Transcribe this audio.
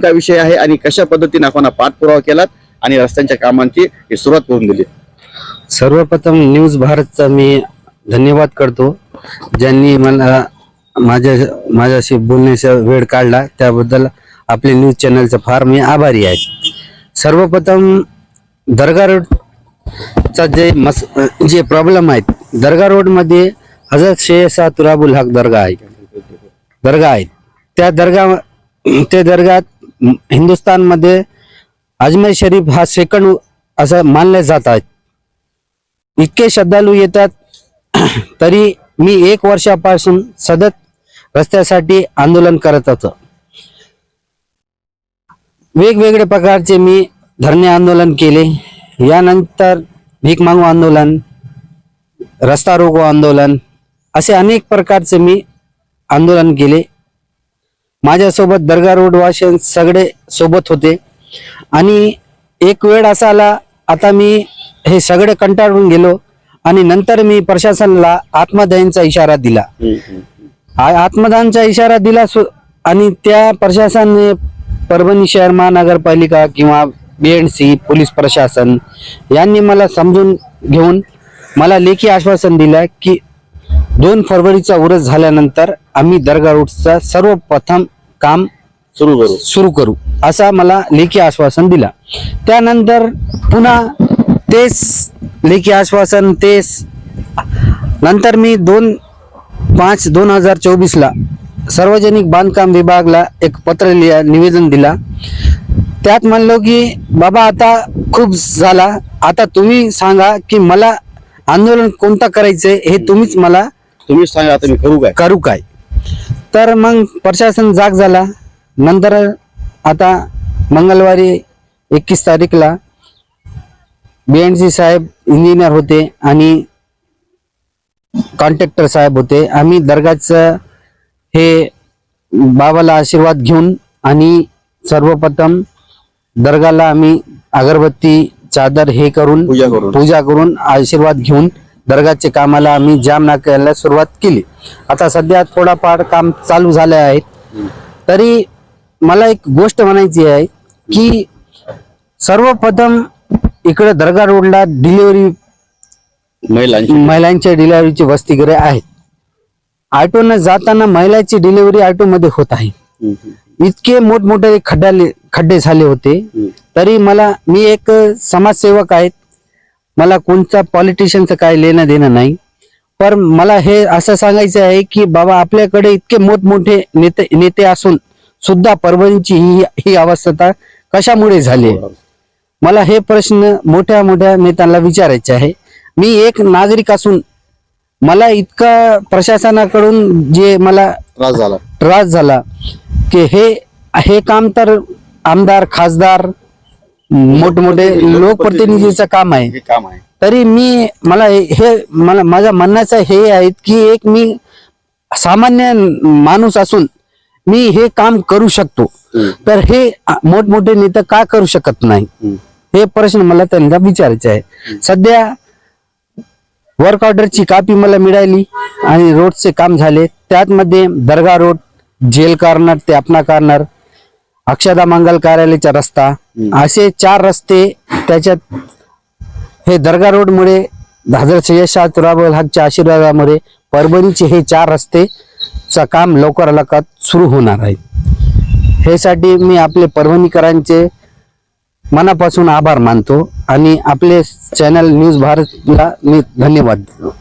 काय विषय आहे आणि कशा पद्धतीने आपण पाठपुरावा केलात आणि रस्त्यांच्या कामांची सुरुवात करून दिली? सर्वप्रथम न्यूज भारतचा मी धन्यवाद करतो. ज्यांनी मला माझ्या माझ्याशी बोलण्याचा वेळ काढला त्याबद्दल आपले न्यूज चॅनलचा फार मी आभारी आहे. सर्वप्रथम दर्गा रोडचा जे मस जे प्रॉब्लेम आहेत दर्गा रोडमध्ये हजरत शेहसा तुराबुल हक दर्गा आहे. दर्गा आहेत त्या दर्गा त्या दर्गात हिंदुस्थानमध्ये अजमेर शरीफ हा सेकंड असं मानले जात आहे इतके श्रद्धाळू येतात तरी मी एक वर्षापासून सतत रस्त्यासाठी आंदोलन करत होतो. वेगवेगळ्या प्रकारचे मी धरणे आंदोलन केले. यानंतर भीक मागू आंदोलन रस्ता रोको आंदोलन असे अनेक प्रकारचे मी आंदोलन केले. माझ्यासोबत दर्गा रोड वाशन सगळे सोबत होते. आणि एक वेळ असा आला आता मी हे सगळे कंटाळून गेलो आणि नंतर मी प्रशासनाला आत्मदयनचा इशारा दिला. आत्मदानचा इशारा दिला सु- आणि त्या प्रशासनाने परभणी शहर महानगरपालिका किंवा बीएनसी पोलीस प्रशासन यांनी मला समजून घेऊन मला लेखी आश्वासन दिलं की दोन फरवरीचा उरस झाल्यानंतर आम्ही दर्गा रोडचा सर्वप्रथम काम सुरू करू. सुरू करू. असा मला लेखी आश्वासन दिला. त्यानंतर पुन्हा तेच लेखी आश्वासन तेच नंतर मी दोन पाच दोन हजार चोवीसला सार्वजनिक बांधकाम विभागला एक पत्र लिहा निवेदन दिला. त्यात म्हणलो की बाबा आता खूप झाला. आता तुम्ही सांगा की मला आंदोलन कोणतं करायचंय हे तुम्हीच मला तुम्हीच सांगा आता मी करू काय? करू काय? तर मग प्रशासन जाग झाला. नंतर आता मंगळवारी एकवीस तारीखला बीएनसी साहेब इंजिनियर होते आणि कॉन्ट्रॅक्टर साहेब होते. आम्ही दर्गाचं हे बाबाला आशीर्वाद घेऊन आणि सर्वप्रथम दर्गाला आम्ही अगरबत्ती चादर हे करून. पूजा करून आशीर्वाद घेऊन दर्गाचे कामाला आम्ही जाम नाकायला सुरुवात केली. आता सध्या थोडाफार काम चालू झाले आहे तरी मला एक गोष्ट म्हणायची आहे की सर्वप्रथम इकडे दर्गा रोडला डिलिव्हरी महिलांची. महिलांच्या डिलिव्हरीची वसतिगृहे आहेत ऑटोनं जाताना महिलाची डिलिव्हरी ऑटोमध्ये होत आहे. इतके मोठमोठे खड्डे खड्डे झाले होते. तरी मला मी एक समाजसेवक आहेत मला कोणत्या पॉलिटिशियनचं काय लेणं देणं नाही. पण मला हे असं सांगायचं आहे की बाबा आपल्याकडे इतके मोठमोठे नेते नेते असून सुद्धा परभणीची ही ही अवस्था कशामुळे झाली? मला हे प्रश्न मोठ्या मोठ्या नेत्यांना विचारायचे आहे. मी एक नागरिक असून मला इतका प्रशासनाकडून जे मला त्रास झाला. त्रास झाला की हे हे काम तर आमदार खासदार मोठमोठे लोकप्रतिनिधीचं काम आहे. काम आहे. तरी मी मला हे- मला माझ्या म्हणण्याचं हे आहे की एक मी सामान्य माणूस असून मी हे काम करू शकतो. हम्म, तर हे मोठमोठे नेते का करू शकत नाही? हम्म. हे प्रश्न मला त्यांना विचारायचे आहे. सध्या वर्क ऑर्डरची कापी मला मिळाली आणि रोडचे काम झाले. त्यातमध्ये दर्गा रोड जेल कॉर्नर ते अपना कॉर्नर अक्षदा मंगल कार्यालयाचा रस्ता. असे चार रस्ते त्याच्यात हे दर्गा रोडमुळे हजरत सय्यद शाह तुराबल हकच्या आशीर्वादामुळे परभणीचे हे चार रस्ते चं काम लवकर लवकर सुरू होणार आहे. हे साठी मी आपले परभणीकरांचे मनापासून आभार मानतो आणि आपले चॅनल न्यूज भारतला मी धन्यवाद देतो.